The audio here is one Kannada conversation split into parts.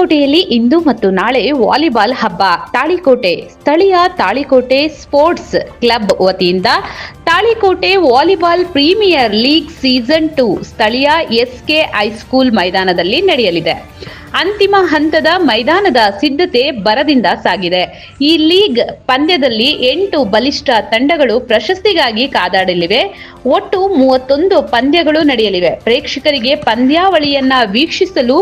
ತಾಳಿಕೋಟೆಯಲ್ಲಿ ಇಂದು ಮತ್ತು ನಾಳೆ ವಾಲಿಬಾಲ್ ಹಬ್ಬ. ತಾಳಿಕೋಟೆ ಸ್ಥಳೀಯ ತಾಳಿಕೋಟೆ ಸ್ಪೋರ್ಟ್ಸ್ ಕ್ಲಬ್ ವತಿಯಿಂದ Talikote volleyball premier league season two ಸ್ಥಳೀಯ ಎಸ್ಕೆ ಹೈಸ್ಕೂಲ್ ಮೈದಾನದಲ್ಲಿ ನಡೆಯಲಿದೆ. ಅಂತಿಮ ಹಂತದ ಮೈದಾನದ ಸಿದ್ಧತೆ ಬರದಿಂದ ಸಾಗಿದೆ. ಈ ಲೀಗ್ ಪಂದ್ಯದಲ್ಲಿ ಎಂಟು ಬಲಿಷ್ಠ ತಂಡಗಳು ಪ್ರಶಸ್ತಿಗಾಗಿ ಕಾದಾಡಲಿವೆ. ಒಟ್ಟು ಮೂವತ್ತೊಂದು ಪಂದ್ಯಗಳು ನಡೆಯಲಿವೆ. ಪ್ರೇಕ್ಷಕರಿಗೆ ಪಂದ್ಯಾವಳಿಯನ್ನ ವೀಕ್ಷಿಸಲು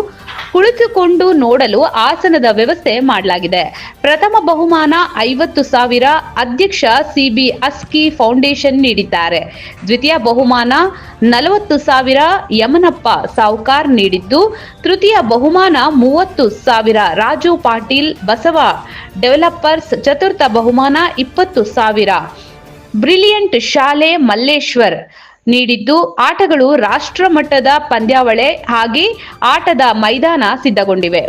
ಕುಳಿತುಕೊಂಡು ನೋಡಲು ಆಸನದ ವ್ಯವಸ್ಥೆ ಮಾಡಲಾಗಿದೆ. ಪ್ರಥಮ ಬಹುಮಾನ ಐವತ್ತು ಸಾವಿರ ಅಧ್ಯಕ್ಷ ಸಿಬಿ ಅಸ್ಕಿ ಫೌಂಡೇಶನ್ ನೀಡಿದ್ದಾರೆ. ದ್ವಿತೀಯ ಬಹುಮಾನ ನಲವತ್ತು ಸಾವಿರ ಯಮನಪ್ಪ ಸಾವುಕಾರ್ ನೀಡಿದ್ದು, ತೃತೀಯ ಬಹುಮಾನ ಮೂವತ್ತು ಸಾವಿರ ರಾಜು ಪಾಟೀಲ್ ಬಸವ ಡೆವಲಪರ್ಸ್, ಚತುರ್ಥ ಬಹುಮಾನ ಇಪ್ಪತ್ತು ಸಾವಿರ. ಬ್ರಿಲಿಯಂಟ್ ಶಾಲೆ ಮಲ್ಲೇಶ್ವರ್ ನೀಡಿದ್ದು ಆಟಗಳು ರಾಷ್ಟ್ರ ಮಟ್ಟದ ಪಂದ್ಯಾವಳಿ ಹಾಗೆ ಆಟದ ಮೈದಾನ ಸಿದ್ಧಗೊಂಡಿವೆ.